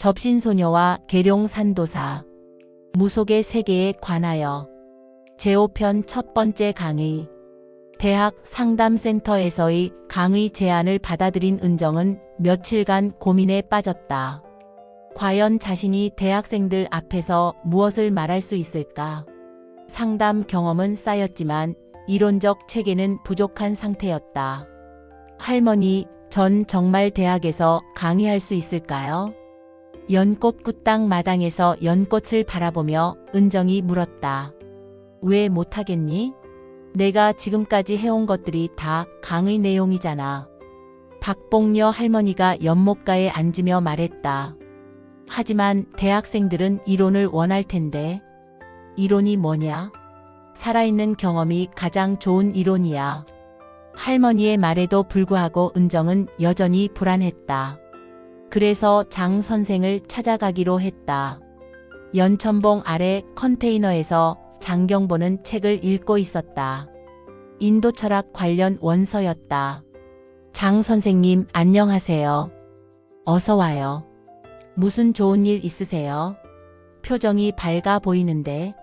접신소녀와 계룡산도사 무속의 세계에 관하여 제5편 첫 번째 강의 대학 상담센터에서의 강의 제안을 받아들인 은정은 며칠간 고민에 빠졌다. 과연 자신이 대학생들 앞에서 무엇을 말할 수 있을까? 상담 경험은 쌓였지만 이론적 체계는 부족한 상태였다. 할머니, 전 정말 대학에서 강의할 수 있을까요? 연꽃 땅 마당에서 연꽃을 바라보며 은정이 물었다. 왜 못하겠니? 내가 지금까지 해온 것들이 다 강의 내용이잖아. 박봉녀 할머니가 연못가에 앉으며 말했다. 하지만 대학생들은 이론을 원할 텐데. 이론이 뭐냐? 살아있는 경험이 가장 좋은 이론이야. 할머니의 말에도 불구하고 은정은 여전히 불안했다. 그래서 장 선생을 찾아가기로 했다. 연천봉 아래 컨테이너에서 장경보는 책을 읽고 있었다. 인도 철학 관련 원서였다. 장 선생님, 안녕하세요. 어서 와요. 무슨 좋은 일 있으세요? 표정이 밝아 보이는데.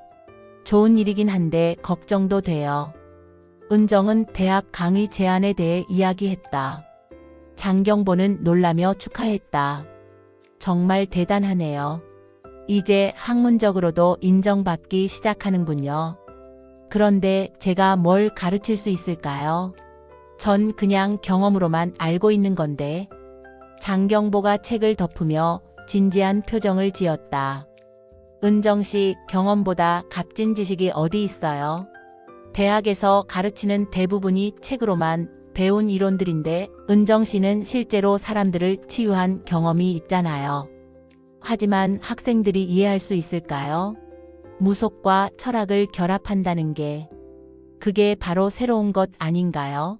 좋은 일이긴 한데 걱정도 돼요. 은정은 대학 강의 제안에 대해 이야기했다. 장경보는 놀라며 축하했다. 정말 대단하네요. 이제 학문적으로도 인정받기 시작하는군요. 그런데 제가 뭘 가르칠 수 있을까요? 전 그냥 경험으로만 알고 있는 건데. 장경보가 책을 덮으며 진지한 표정을 지었다. 은정 씨 경험보다 값진 지식이 어디 있어요? 대학에서 가르치는 대부분이 책으로만 배운 이론들인데 은정 씨는 실제로 사람들을 치유한 경험이 있잖아요. 하지만 학생들이 이해할 수 있을까요? 무속과 철학을 결합한다는 게 그게 바로 새로운 것 아닌가요?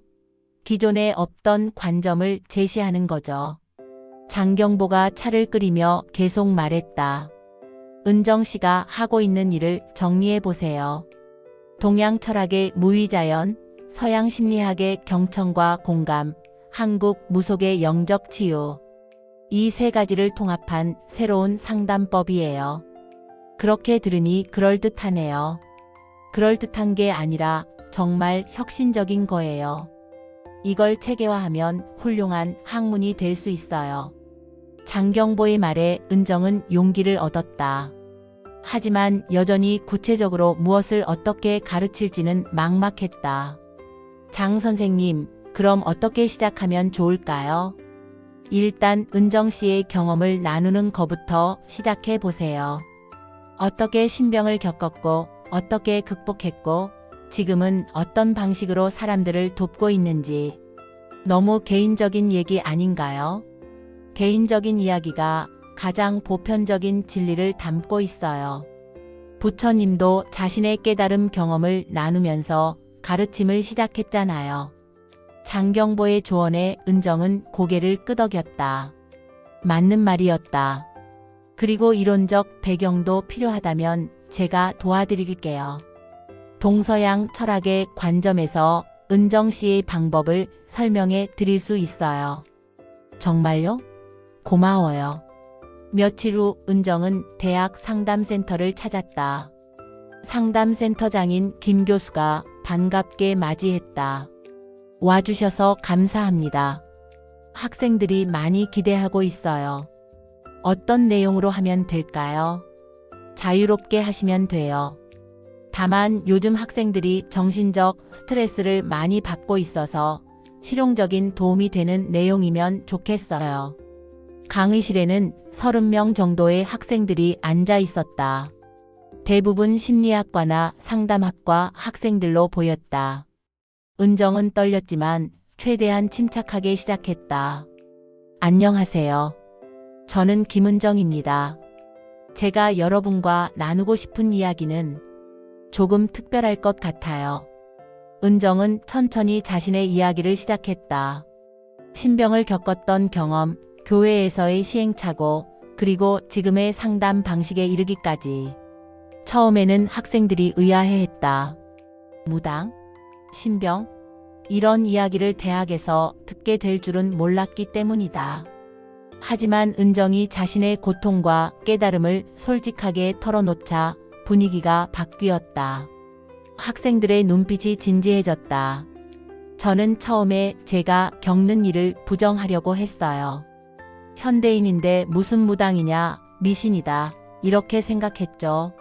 기존에 없던 관점을 제시하는 거죠. 장경보가 차를 끓이며 계속 말했다. 은정 씨가 하고 있는 일을 정리해 보세요. 동양 철학의 무위자연, 서양 심리학의 경청과 공감, 한국 무속의 영적 치유. 이 세 가지를 통합한 새로운 상담법이에요. 그렇게 들으니 그럴듯하네요. 그럴듯한 게 아니라 정말 혁신적인 거예요. 이걸 체계화하면 훌륭한 학문이 될 수 있어요. 장경보의 말에 은정은 용기를 얻었다. 하지만 여전히 구체적으로 무엇을 어떻게 가르칠지는 막막했다. 장 선생님, 그럼 어떻게 시작하면 좋을까요? 일단 은정 씨의 경험을 나누는 것부터 시작해 보세요. 어떻게 신병을 겪었고, 어떻게 극복했고, 지금은 어떤 방식으로 사람들을 돕고 있는지. 너무 개인적인 얘기 아닌가요? 개인적인 이야기가 가장 보편적인 진리를 담고 있어요. 부처님도 자신의 깨달음 경험을 나누면서 가르침을 시작했잖아요. 장경보의 조언에 은정은 고개를 끄덕였다. 맞는 말이었다. 그리고 이론적 배경도 필요하다면 제가 도와드릴게요. 동서양 철학의 관점에서 은정 씨의 방법을 설명해 드릴 수 있어요. 정말요? 고마워요. 며칠 후 은정은 대학 상담센터를 찾았다. 상담센터장인 김 교수가 반갑게 맞이했다. 와주셔서 감사합니다. 학생들이 많이 기대하고 있어요. 어떤 내용으로 하면 될까요? 자유롭게 하시면 돼요. 다만 요즘 학생들이 정신적 스트레스를 많이 받고 있어서 실용적인 도움이 되는 내용이면 좋겠어요. 강의실에는 30명 정도의 학생들이 앉아 있었다. 대부분 심리학과나 상담학과 학생들로 보였다. 은정은 떨렸지만 최대한 침착하게 시작했다. 안녕하세요. 저는 김은정입니다. 제가 여러분과 나누고 싶은 이야기는 조금 특별할 것 같아요. 은정은 천천히 자신의 이야기를 시작했다. 신병을 겪었던 경험, 교회에서의 시행착오, 그리고 지금의 상담 방식에 이르기까지. 처음에는 학생들이 의아해했다. 무당? 신병? 이런 이야기를 대학에서 듣게 될 줄은 몰랐기 때문이다. 하지만 은정이 자신의 고통과 깨달음을 솔직하게 털어놓자 분위기가 바뀌었다. 학생들의 눈빛이 진지해졌다. 저는 처음에 제가 겪는 일을 부정하려고 했어요. 현대인인데 무슨 무당이냐, 미신이다, 이렇게 생각했죠.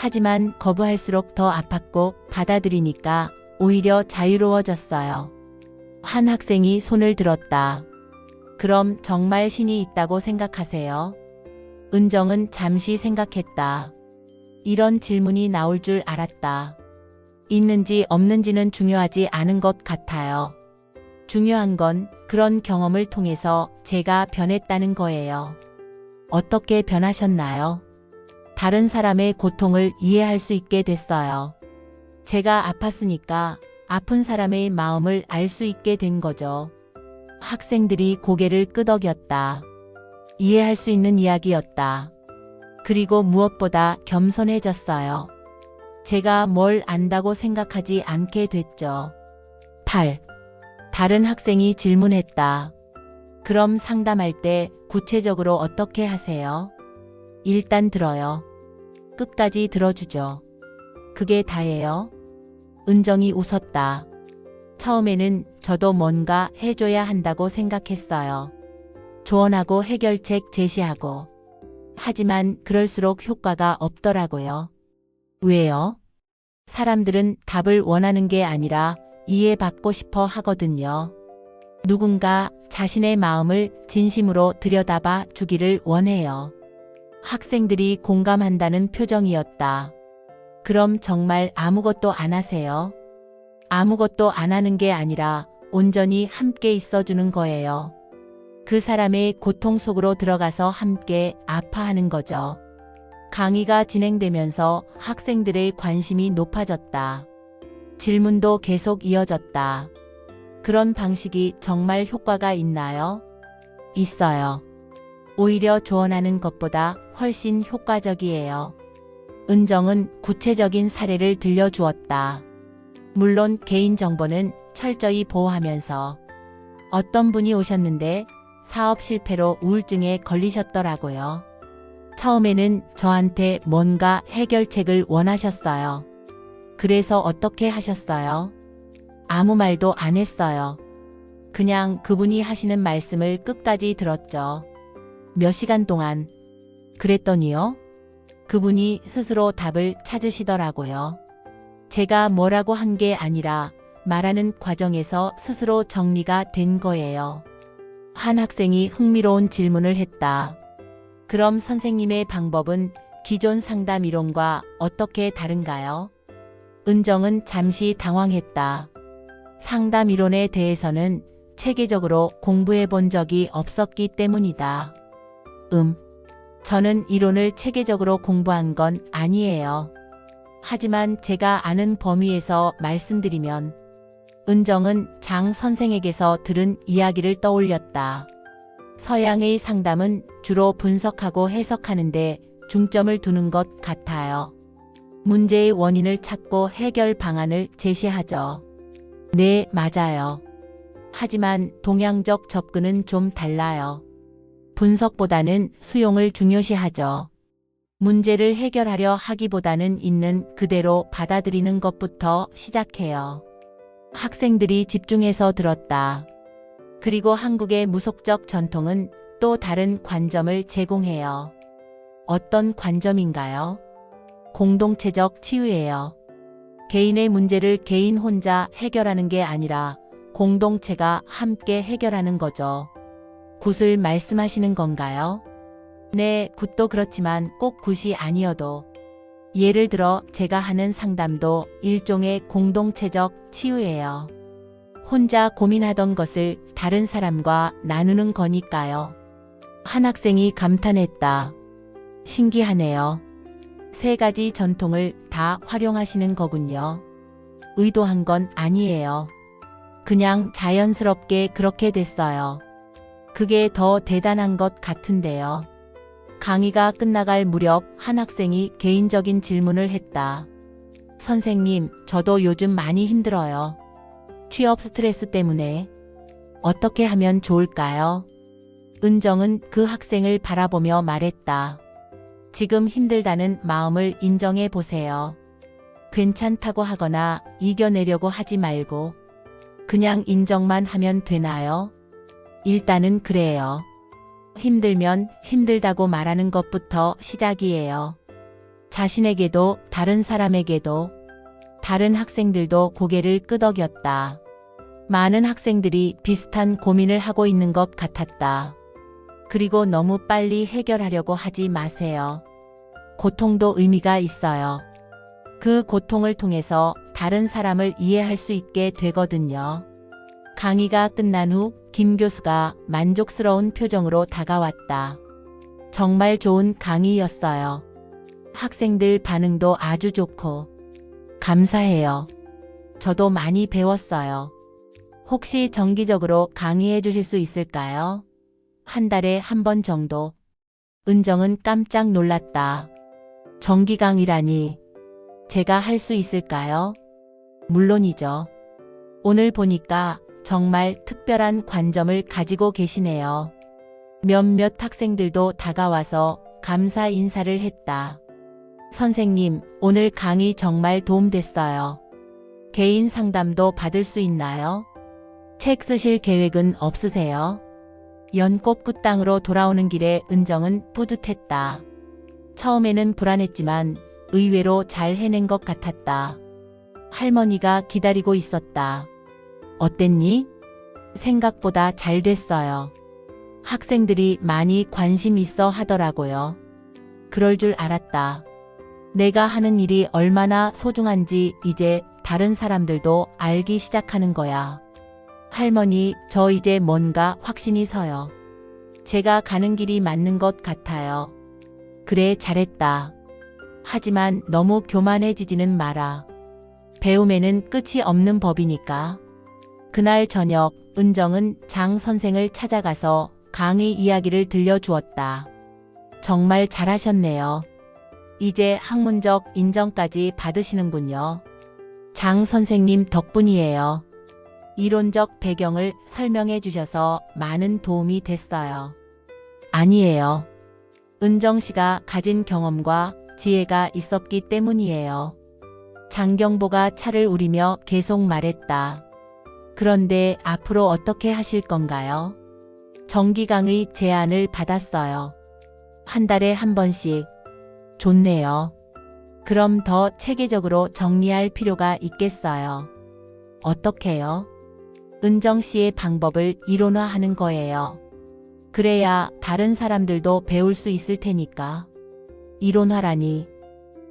하지만 거부할수록 더 아팠고 받아들이니까 오히려 자유로워졌어요. 한 학생이 손을 들었다. 그럼 정말 신이 있다고 생각하세요? 은정은 잠시 생각했다. 이런 질문이 나올 줄 알았다. 있는지 없는지는 중요하지 않은 것 같아요. 중요한 건 그런 경험을 통해서 제가 변했다는 거예요. 어떻게 변하셨나요? 다른 사람의 고통을 이해할 수 있게 됐어요. 제가 아팠으니까 아픈 사람의 마음을 알 수 있게 된 거죠. 학생들이 고개를 끄덕였다. 이해할 수 있는 이야기였다. 그리고 무엇보다 겸손해졌어요. 제가 뭘 안다고 생각하지 않게 됐죠. 8. 다른 학생이 질문했다. 그럼 상담할 때 구체적으로 어떻게 하세요? 일단 들어요. 끝까지 들어주죠. 그게 다예요. 은정이 웃었다. 처음에는 저도 뭔가 해줘야 한다고 생각했어요. 조언하고 해결책 제시하고. 하지만 그럴수록 효과가 없더라고요. 왜요? 사람들은 답을 원하는 게 아니라 이해받고 싶어 하거든요. 누군가 자신의 마음을 진심으로 들여다봐 주기를 원해요. 학생들이 공감한다는 표정이었다. 그럼 정말 아무것도 안 하세요? 아무것도 안 하는 게 아니라 온전히 함께 있어주는 거예요. 그 사람의 고통 속으로 들어가서 함께 아파하는 거죠. 강의가 진행되면서 학생들의 관심이 높아졌다. 질문도 계속 이어졌다. 그런 방식이 정말 효과가 있나요? 있어요. 오히려 조언하는 것보다 훨씬 효과적이에요. 은정은 구체적인 사례를 들려주었다. 물론 개인정보는 철저히 보호하면서 어떤 분이 오셨는데 사업 실패로 우울증에 걸리셨더라고요. 처음에는 저한테 뭔가 해결책을 원하셨어요. 그래서 어떻게 하셨어요? 아무 말도 안 했어요. 그냥 그분이 하시는 말씀을 끝까지 들었죠. 몇 시간 동안. 그랬더니요. 그분이 스스로 답을 찾으시더라고요. 제가 뭐라고 한 게 아니라 말하는 과정에서 스스로 정리가 된 거예요. 한 학생이 흥미로운 질문을 했다. 그럼 선생님의 방법은 기존 상담 이론과 어떻게 다른가요? 은정은 잠시 당황했다. 상담 이론에 대해서는 체계적으로 공부해 본 적이 없었기 때문이다. 음. 저는 이론을 체계적으로 공부한 건 아니에요. 하지만 제가 아는 범위에서 말씀드리면 은정은 장 선생에게서 들은 이야기를 떠올렸다. 서양의 상담은 주로 분석하고 해석하는데 중점을 두는 것 같아요. 문제의 원인을 찾고 해결 방안을 제시하죠. 네, 맞아요. 하지만 동양적 접근은 좀 달라요. 분석보다는 수용을 중요시하죠. 문제를 해결하려 하기보다는 있는 그대로 받아들이는 것부터 시작해요. 학생들이 집중해서 들었다. 그리고 한국의 무속적 전통은 또 다른 관점을 제공해요. 어떤 관점인가요? 공동체적 치유예요. 개인의 문제를 개인 혼자 해결하는 게 아니라 공동체가 함께 해결하는 거죠. 굿을 말씀하시는 건가요? 네, 굿도 그렇지만 꼭 굿이 아니어도. 예를 들어 제가 하는 상담도 일종의 공동체적 치유예요. 혼자 고민하던 것을 다른 사람과 나누는 거니까요. 한 학생이 감탄했다. 신기하네요. 세 가지 전통을 다 활용하시는 거군요. 의도한 건 아니에요. 그냥 자연스럽게 그렇게 됐어요. 그게 더 대단한 것 같은데요. 강의가 끝나갈 무렵 한 학생이 개인적인 질문을 했다. 선생님, 저도 요즘 많이 힘들어요. 취업 스트레스 때문에. 어떻게 하면 좋을까요? 은정은 그 학생을 바라보며 말했다. 지금 힘들다는 마음을 인정해 보세요. 괜찮다고 하거나 이겨내려고 하지 말고 그냥 인정만 하면 되나요? 일단은 그래요. 힘들면 힘들다고 말하는 것부터 시작이에요. 자신에게도 다른 사람에게도 다른 학생들도 고개를 끄덕였다. 많은 학생들이 비슷한 고민을 하고 있는 것 같았다. 그리고 너무 빨리 해결하려고 하지 마세요. 고통도 의미가 있어요. 그 고통을 통해서 다른 사람을 이해할 수 있게 되거든요. 강의가 끝난 후 김 교수가 만족스러운 표정으로 다가왔다. 정말 좋은 강의였어요. 학생들 반응도 아주 좋고 감사해요. 저도 많이 배웠어요. 혹시 정기적으로 강의해 주실 수 있을까요? 한 달에 한 번 정도. 은정은 깜짝 놀랐다. 정기 강의라니. 제가 할 수 있을까요? 물론이죠. 오늘 보니까 정말 특별한 관점을 가지고 계시네요. 몇몇 학생들도 다가와서 감사 인사를 했다. 선생님, 오늘 강의 정말 도움됐어요. 개인 상담도 받을 수 있나요? 책 쓰실 계획은 없으세요? 연꽃 끝땅으로 돌아오는 길에 은정은 뿌듯했다. 처음에는 불안했지만 의외로 잘 해낸 것 같았다. 할머니가 기다리고 있었다. 어땠니? 생각보다 잘 됐어요. 학생들이 많이 관심 있어 하더라고요. 그럴 줄 알았다. 내가 하는 일이 얼마나 소중한지 이제 다른 사람들도 알기 시작하는 거야. 할머니, 저 이제 뭔가 확신이 서요. 제가 가는 길이 맞는 것 같아요. 그래, 잘했다. 하지만 너무 교만해지지는 마라. 배움에는 끝이 없는 법이니까. 그날 저녁, 은정은 장 선생을 찾아가서 강의 이야기를 들려주었다. 정말 잘하셨네요. 이제 학문적 인정까지 받으시는군요. 장 선생님 덕분이에요. 이론적 배경을 설명해 주셔서 많은 도움이 됐어요. 아니에요. 은정 씨가 가진 경험과 지혜가 있었기 때문이에요. 장경보가 차를 우리며 계속 말했다. 그런데 앞으로 어떻게 하실 건가요? 정기강의 제안을 받았어요. 한 달에 한 번씩. 좋네요. 그럼 더 체계적으로 정리할 필요가 있겠어요. 어떻게요? 은정 씨의 방법을 이론화하는 거예요. 그래야 다른 사람들도 배울 수 있을 테니까. 이론화라니.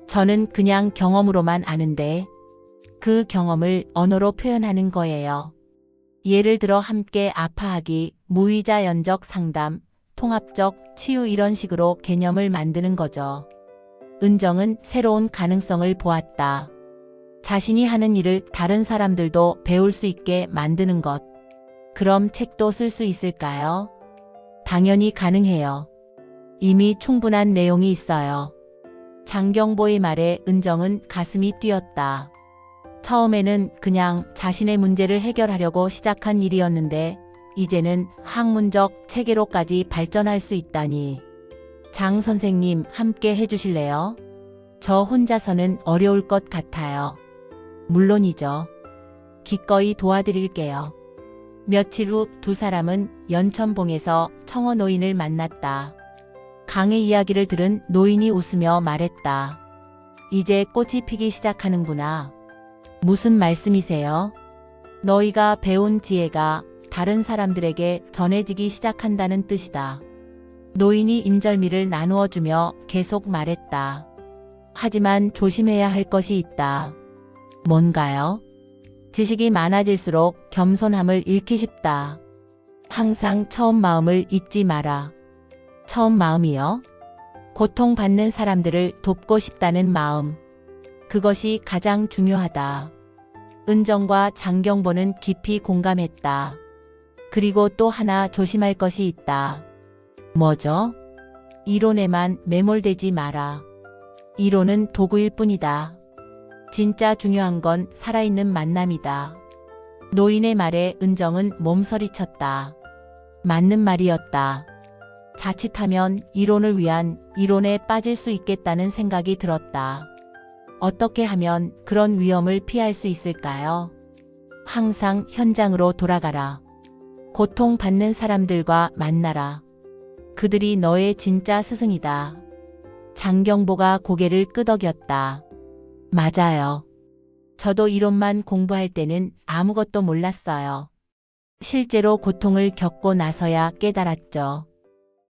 저는 그냥 경험으로만 아는데 그 경험을 언어로 표현하는 거예요. 예를 들어 함께 아파하기, 무의자 연적 상담, 통합적 치유 이런 식으로 개념을 만드는 거죠. 은정은 새로운 가능성을 보았다. 자신이 하는 일을 다른 사람들도 배울 수 있게 만드는 것. 그럼 책도 쓸 수 있을까요? 당연히 가능해요. 이미 충분한 내용이 있어요. 장경보의 말에 은정은 가슴이 뛰었다. 처음에는 그냥 자신의 문제를 해결하려고 시작한 일이었는데 이제는 학문적 체계로까지 발전할 수 있다니. 장 선생님 함께 해주실래요? 저 혼자서는 어려울 것 같아요. 물론이죠. 기꺼이 도와드릴게요. 며칠 후 두 사람은 연천봉에서 청어 노인을 만났다. 강의 이야기를 들은 노인이 웃으며 말했다. 이제 꽃이 피기 시작하는구나. 무슨 말씀이세요? 너희가 배운 지혜가 다른 사람들에게 전해지기 시작한다는 뜻이다. 노인이 인절미를 나누어 주며 계속 말했다. 하지만 조심해야 할 것이 있다. 뭔가요? 지식이 많아질수록 겸손함을 잃기 쉽다. 항상 처음 마음을 잊지 마라. 처음 마음이요? 고통받는 사람들을 돕고 싶다는 마음. 그것이 가장 중요하다. 은정과 장경보는 깊이 공감했다. 그리고 또 하나 조심할 것이 있다. 뭐죠? 이론에만 매몰되지 마라. 이론은 도구일 뿐이다. 진짜 중요한 건 살아있는 만남이다. 노인의 말에 은정은 몸서리쳤다. 맞는 말이었다. 자칫하면 이론을 위한 이론에 빠질 수 있겠다는 생각이 들었다. 어떻게 하면 그런 위험을 피할 수 있을까요? 항상 현장으로 돌아가라. 고통받는 사람들과 만나라. 그들이 너의 진짜 스승이다. 장경보가 고개를 끄덕였다. 맞아요. 저도 이론만 공부할 때는 아무것도 몰랐어요. 실제로 고통을 겪고 나서야 깨달았죠.